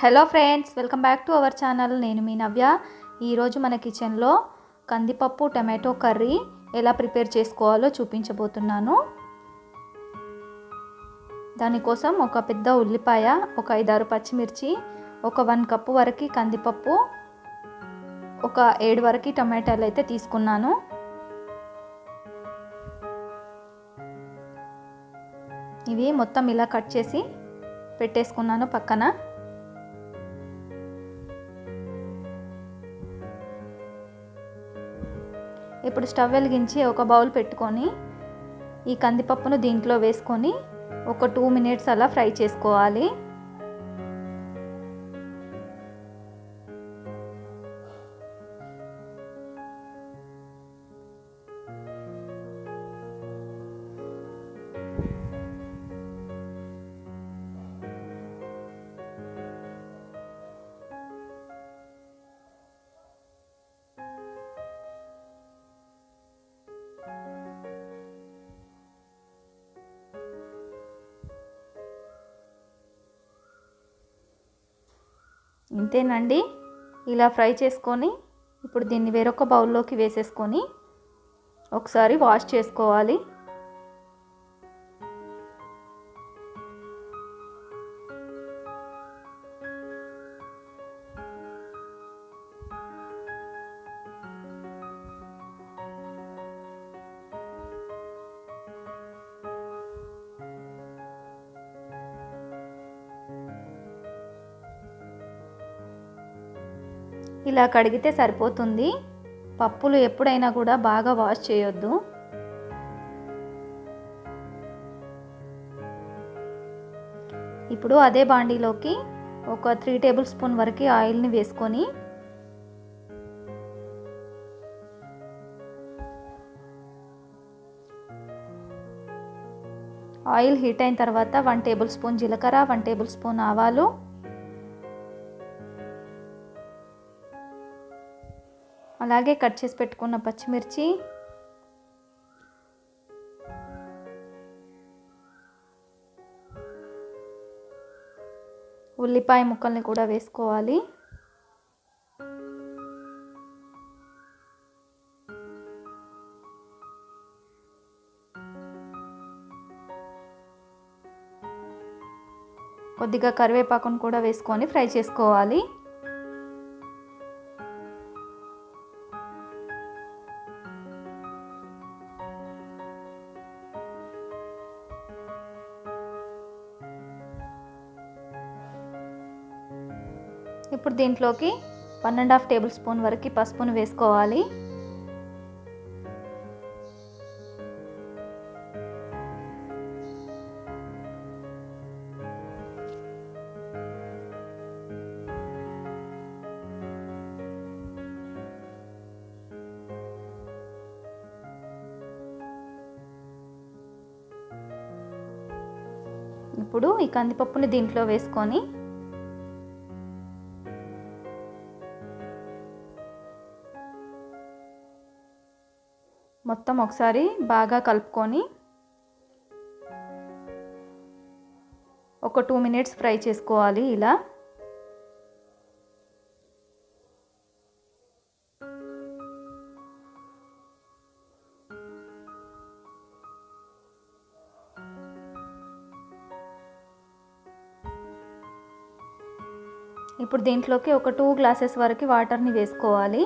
Hello friends welcome back to our channel. నేను మీ నవ్య. ఈరోజు మన కిచెన్లో కందిపప్పు టమాటో కర్రీ ఎలా ప్రిపేర్ చేసుకోవాలో చూపించబోతున్నాను. దానికోసం ఒక పెద్ద ఉల్లిపాయ ఒక ఐదారు పచ్చిమిర్చి ఒక వన్ కప్పు వరకు కందిపప్పు ఒక ఏడు వరకు టమాటాలు అయితే తీసుకున్నాను. ఇవి మొత్తం ఇలా కట్ చేసి పెట్టేసుకున్నాను పక్కన. ఇప్పుడు స్టవ్ వెలిగించి ఒక బౌల్ పెట్టుకొని ఈ కందిపప్పును దీంట్లో వేసుకొని ఒక టూ మినిట్స్ అలా ఫ్రై చేసుకోవాలి. ఇంతేనండి. ఇలా ఫ్రై చేసుకొని ఇప్పుడు దీన్ని వేరొక బౌల్లోకి వేసేసుకొని ఒకసారి వాష్ చేసుకోవాలి. ఇలా కడిగితే సరిపోతుంది. పప్పులు ఎప్పుడైనా కూడా బాగా వాష్ చేయొద్దు. ఇప్పుడు అదే బాండీలోకి ఒక త్రీ టేబుల్ స్పూన్ వరకు ఆయిల్ని వేసుకొని ఆయిల్ హీట్ అయిన తర్వాత వన్ టేబుల్ స్పూన్ జీలకర్ర వన్ టేబుల్ స్పూన్ ఆవాలు అలాగే కట్ చేసి పెట్టుకున్న పచ్చిమిర్చి. ఉల్లిపాయ ముక్కల్ని కూడా వేసుకోవాలి. కొద్దిగా కరివేపాకును కూడా వేసుకొని ఫ్రై చేసుకోవాలి. ఇప్పుడు దీంట్లోకి one and half tablespoon వరకు పసుపును వేసుకోవాలి. ఇప్పుడు ఈ కందిపప్పుని దీంట్లో వేసుకొని మొత్తం ఒకసారి బాగా కలుపుకొని ఒక టూ మినిట్స్ ఫ్రై చేసుకోవాలి ఇలా. ఇప్పుడు దీంట్లోకి ఒక టూ గ్లాసెస్ వరకు వాటర్ని వేసుకోవాలి.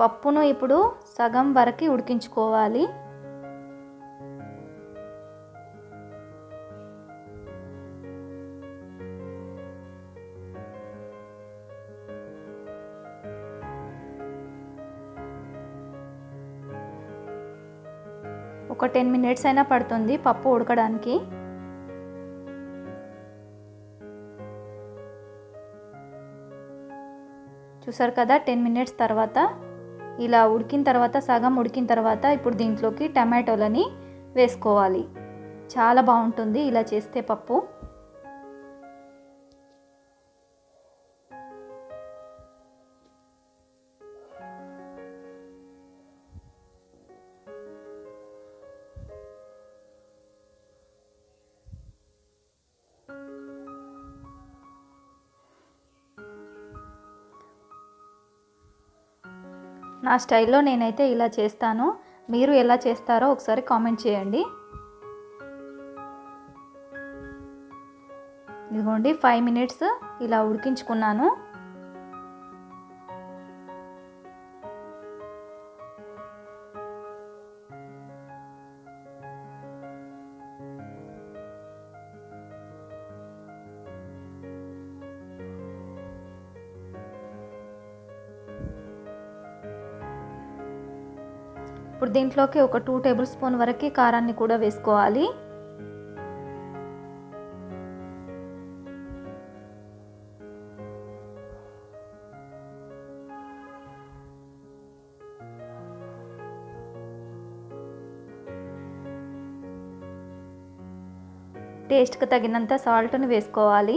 పప్పును ఇప్పుడు సగం వరకు ఉడికించుకోవాలి. ఒక టెన్ మినిట్స్ అయినా పడుతుంది పప్పు ఉడకడానికి. చూసారు కదా టెన్ మినిట్స్ తర్వాత ఇలా ఉడికిన తర్వాత సగం ఉడికిన తర్వాత ఇప్పుడు దీంట్లోకి టమాటోలని వేసుకోవాలి. చాలా బాగుంటుంది ఇలా చేస్తే పప్పు. నా స్టైల్లో నేనైతే ఇలా చేస్తాను. మీరు ఎలా చేస్తారో ఒకసారి కామెంట్ చేయండి. ఇదిగోండి ఫైవ్ మినిట్స్ ఇలా ఉడికించుకున్నాను. ఇప్పుడు దీంట్లోకి ఒక టూ టేబుల్ స్పూన్ వరకు కారాన్ని కూడా వేసుకోవాలి. టేస్ట్కి తగినంత సాల్ట్ని వేసుకోవాలి.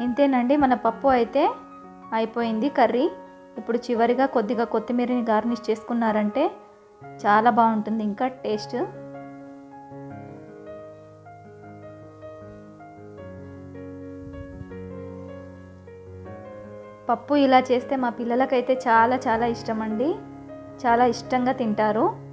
ఇంతేనండి మన పప్పు అయితే అయిపోయింది కర్రీ. ఇప్పుడు చివరిగా కొద్దిగా కొత్తిమీరని గార్నిష్ చేసుకున్నారంటే చాలా బాగుంటుంది ఇంకా టేస్ట్. పప్పు ఇలా చేస్తే మా పిల్లలకైతే చాలా చాలా ఇష్టం అండి చాలా ఇష్టంగా తింటారు.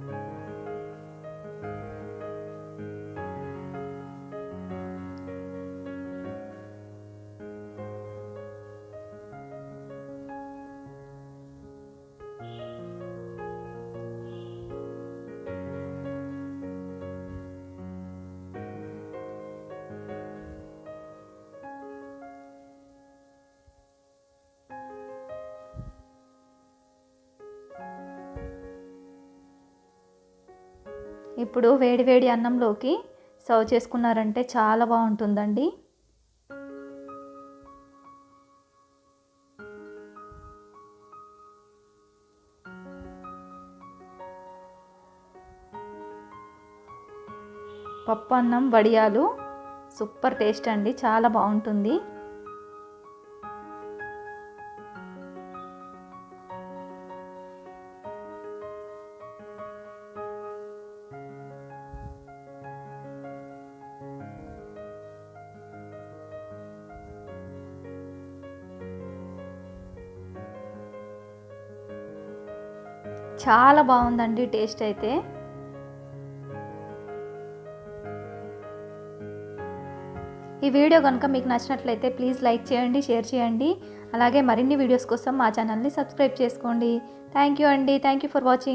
ఇప్పుడు వేడి వేడి అన్నంలోకి సర్వ్ చేసుకున్నారంటే చాలా బాగుంటుందండి. పప్పు అన్నం వడియాలు సూపర్ టేస్ట్ అండి చాలా బాగుంటుంది. చాలా బాగుందండి టేస్ట్ అయితే. ఈ వీడియో కనుక మీకు నచ్చినట్లయితే ప్లీజ్ లైక్ చేయండి షేర్ చేయండి. అలాగే మరిన్ని వీడియోస్ కోసం మా ఛానల్ని సబ్స్క్రైబ్ చేసుకోండి. థ్యాంక్ యూ అండి. Thank you for watching.